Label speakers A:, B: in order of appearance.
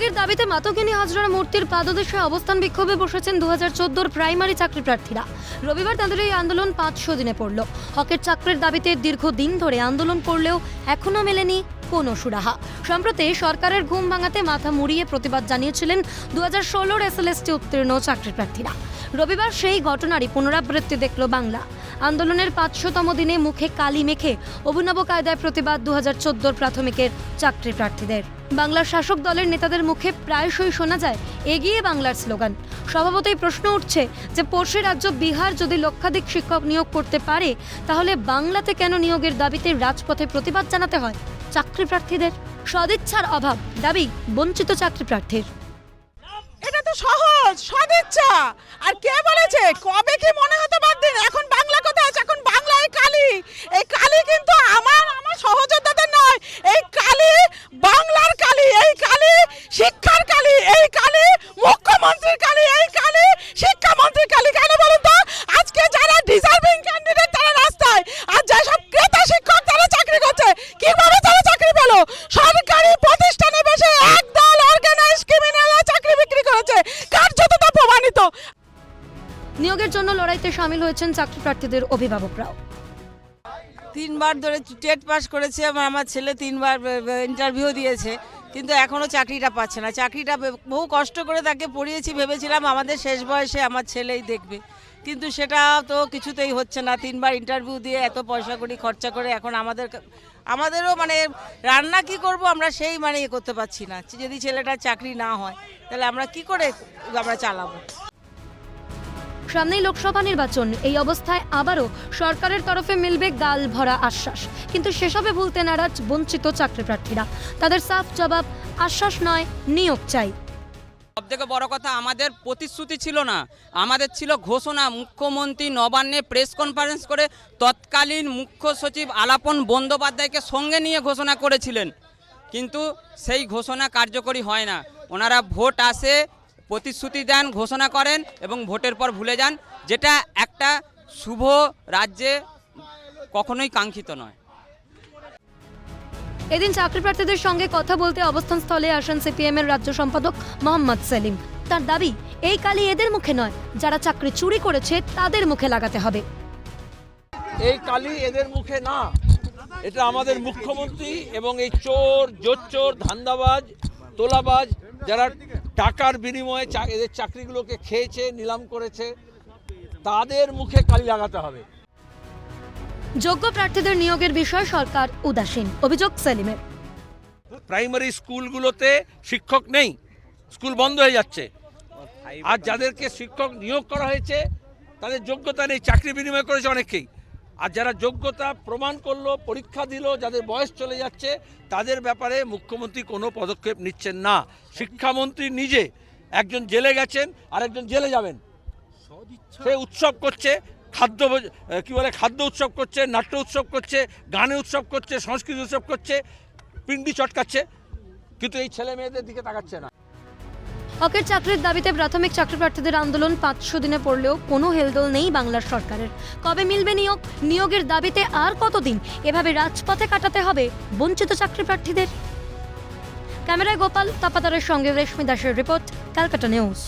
A: নিয়োগের দাবিতে মাতকিনী হাজরা মূর্তির পাদদেশে অবস্থান বিক্ষোভে বসেছেন দু হাজার প্রাইমারি চাকরি প্রার্থীরা। রবিবার তাদের এই আন্দোলন পাঁচশো দিনে পড়ল। হকের চাকরির দাবিতে দীর্ঘদিন ধরে আন্দোলন করলেও এখনও মেলেনি কোনো সুরাহা? সম্প্রতি সরকারের ঘুম ভাঙাতে মাথা মুড়িয়ে প্রতিবাদ জানিয়েছিলেন দু হাজার ষোলোর এসএলএসটি উত্তীর্ণ চাকরি প্রার্থীরা রবিবার সেই ঘটনারই পুনরাবৃত্তি দেখল বাংলা। আন্দোলনের পাঁচশোতম দিনে মুখে কালি মেখে অভিনব কায়দায় প্রতিবাদ দু হাজার চোদ্দোর প্রাথমিকের চাকরি প্রার্থীদের বাংলার শাসক দলের নেতাদের মুখে প্রায়শই শোনা যায়, এগিয়ে বাংলার স্লোগান। স্বভাবতই প্রশ্ন উঠছে যে, পড়শি রাজ্য বিহার যদি লক্ষাধিক শিক্ষক নিয়োগ করতে পারে, তাহলে বাংলাতে কেন নিয়োগের দাবিতে রাজপথে প্রতিবাদ জানাতে হয়? চাকরি প্রার্থীদের সদিচ্ছার অভাব দাবি বঞ্চিত চাকরি প্রার্থীর
B: এটা তো সহজ সদিচ্ছা আর কে বলেছে? কবে কি মনে হতে বাদ দিন এখন বাংলা কোথায় আছে এখন বাংলায় কালি এই কালি কিন্তু আমার আমার সহযোদ্ধাদের নয় এই কালি বাংলার কালি এই কালি শিক্ষার কালি এই কালি মুখ্যমন্ত্রীর কালি এই কালি শিক্ষামন্ত্রীর কালি কেন বলুন তো আজকে যারা ডিজার্ভিং ক্যান্ডিডেট তারা রাস্তায় আর যেসব ক্রেতা শিক্ষক তারা চাকরি করছে কীভাবে তারা চাকরি পেল সরকারি প্রতিষ্ঠানে বসে একদল অর্গানাইজ ক্রিমিনালরা চাকরি বিক্রি করেছে কার্যত তা প্রমাণিত
A: নিয়োগের জন্য লড়াইতে সামিল হয়েছেন চাকরি প্রার্থীদের অভিভাবকরাও।
C: তিনবার ধরে টেট পাস করেছে, আমার আমার ছেলে তিনবার ইন্টারভিউ দিয়েছে, কিন্তু এখনও চাকরিটা পাচ্ছে না। চাকরিটা বহু কষ্ট করে তাকে পড়িয়েছি, ভেবেছিলাম আমাদের শেষ বয়সে আমার ছেলেই দেখবে, কিন্তু সেটা তো কিছুতেই হচ্ছে না। তিনবার ইন্টারভিউ দিয়ে এত পয়সা করি খরচা করে এখন আমাদের আমাদেরও মানে রান্না কি করব আমরা সেই মানে ইয়ে করতে পারছি না। যদি ছেলেটার চাকরি না হয়, তাহলে আমরা কি করে আমরা চালাবো?
A: সামনেই লোকসভা নির্বাচন। এই অবস্থায় আবারও সরকারের তরফে মিলবে গাল ভরা আশ্বাস। কিন্তু সেসবে ভুলতে নারাজ বঞ্চিত চাকরি প্রার্থীরা তাদের সাফ জবাব, আশ্বাস নয়, নিয়োগ চাই।
D: সব থেকে বড় কথা, আমাদের প্রতিশ্রুতি ছিল না। আমাদের ছিল ঘোষণা, মুখ্যমন্ত্রী নবান্নে প্রেস কনফারেন্স করে তৎকালীন মুখ্য সচিব আলাপন বন্দ্যোপাধ্যায়কে সঙ্গে নিয়ে ঘোষণা করেছিলেন। কিন্তু সেই ঘোষণা কার্যকরী হয় না। ওনারা ভোট আসে প্রতিশ্রুতি দেন ঘোষণা করেন এবং ভোটের পর ভুলে যান যেটা একটা শুভ রাজ্যে কখনোই কাঙ্ক্ষিত নয়।
A: এদিন চাকরি প্রার্থীদের সঙ্গে কথা বলতে অবস্থান স্থলে আসেন সিপিএম এর রাজ্য সম্পাদক মোহাম্মদ সেলিম। তার দাবি এই কালি এদের মুখে নয় যারা চাকরি চুরি করেছে তাদের মুখে লাগাতে হবে।
E: এই কালি এদের মুখে না এটা আমাদের মুখ্যমন্ত্রী এবং এই চোর জোচ্চোর ধান্দাবাজ তোলাবাজ যারা টাকার বিনিময়ে এদের চাকরিগুলোকে খেয়েছে নিলাম করেছে তাদের মুখে কালি লাগাতে হবে।
A: যোগ্য প্রার্থীদের নিয়োগের বিষয়ে সরকার উদাসীন। অভিযোগ সেলিমের।
E: প্রাইমারি স্কুলগুলোতে শিক্ষক নেই স্কুল বন্ধ হয়ে যাচ্ছে। আর যাদেরকে শিক্ষক নিয়োগ করা হয়েছে তাদের যোগ্যতা নেই চাকরি বিনিময় করেছে অনেকেই আর যারা যোগ্যতা প্রমাণ করল পরীক্ষা দিল যাদের বয়স চলে যাচ্ছে তাদের ব্যাপারে মুখ্যমন্ত্রী কোনো পদক্ষেপ নিচ্ছেন না। শিক্ষামন্ত্রী নিজে একজন জেলে গেছেন আর একজন জেলে যাবেন। সে উৎসব করছে খাদ্য কি বলে খাদ্য উৎসব করছে নাট্য উৎসব করছে গানে উৎসব করছে সংস্কৃতি উৎসব করছে পিন্ডি চটকাচ্ছে কিন্তু এই ছেলে মেয়েদের দিকে তাকাচ্ছে না।
A: হকের চাকরির দাবিতে প্রাথমিক চাকরি প্রার্থীদের আন্দোলন পাঁচশো দিনে পড়লেও কোনো হেলদোল নেই বাংলার সরকারের। কবে মিলবে নিয়োগ? নিয়োগের দাবিতে আর কতদিন? এভাবে রাজপথে কাটাতে হবে বঞ্চিত চাকরি প্রার্থীদের ক্যামেরায় গোপাল তাপাতারের সঙ্গে রেশমি দাসের রিপোর্ট, ক্যালকাটা নিউজ।